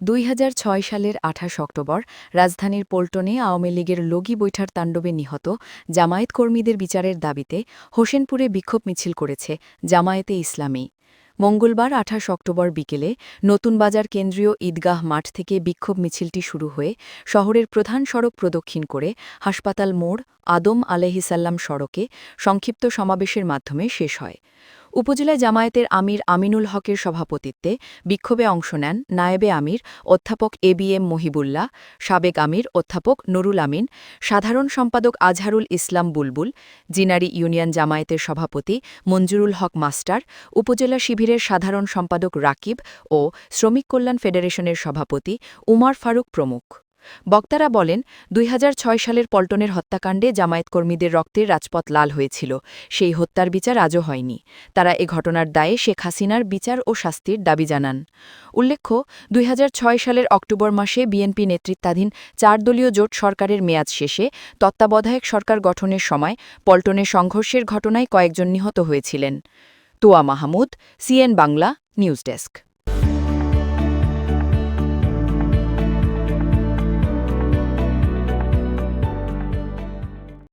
দুই হাজার ছয় সালের আঠাশ অক্টোবর রাজধানীর পল্টনে আওয়ামী লীগের লগি বৈঠার তাণ্ডবে নিহত জামায়াত কর্মীদের বিচারের দাবিতে হোসেনপুরে বিক্ষোভ মিছিল করেছে জামায়াতে ইসলামী। মঙ্গলবার আঠাশ অক্টোবর বিকেলে নতুন বাজার কেন্দ্রীয় ঈদগাহ মাঠ থেকে বিক্ষোভ মিছিলটি শুরু হয়ে শহরের প্রধান সড়ক প্রদক্ষিণ করে হাসপাতাল মোড় আদম আলহিসাল্লাম সড়কে সংক্ষিপ্ত সমাবেশের মাধ্যমে শেষ হয়। উপজেলা জামায়াতের আমির আমিনুল হকের সভাপতিত্বে বিক্ষোভে অংশ নেন নায়েবে আমির, অধ্যাপক এ বি এম মহিবুল্লাহ, সাবেক আমির, অধ্যাপক নুরুল আমিন, সাধারণ সম্পাদক আজহারুল ইসলাম বুলবুল, জিনারি ইউনিয়ন জামায়াতের সভাপতি মঞ্জুরুল হক মাস্টার, উপজেলা শিবিরের সাধারণ সম্পাদক রাকিব ও শ্রমিক কল্যাণ ফেডারেশনের সভাপতি উমার ফারুক প্রমুখ। বক্তারা বলেন, দুই হাজার ছয় সালের পল্টনের হত্যাকাণ্ডে জামায়াত কর্মীদের রক্তের রাজপথ লাল হয়েছিল। সেই হত্যার বিচার আজও হয়নি। তারা এ ঘটনার দায়ে শেখ হাসিনার বিচার ও শাস্তির দাবি জানান। উল্লেখ্য, দুই হাজার ছয় সালের অক্টোবর মাসে বিএনপি নেতৃত্বাধীন চার দলীয় জোট সরকারের মেয়াদ শেষে তত্ত্বাবধায়ক সরকার গঠনের সময় পল্টনে সংঘর্ষের ঘটনায় কয়েকজন নিহত হয়েছিলেন। Toa Mahmud, CN Bangla, news desk.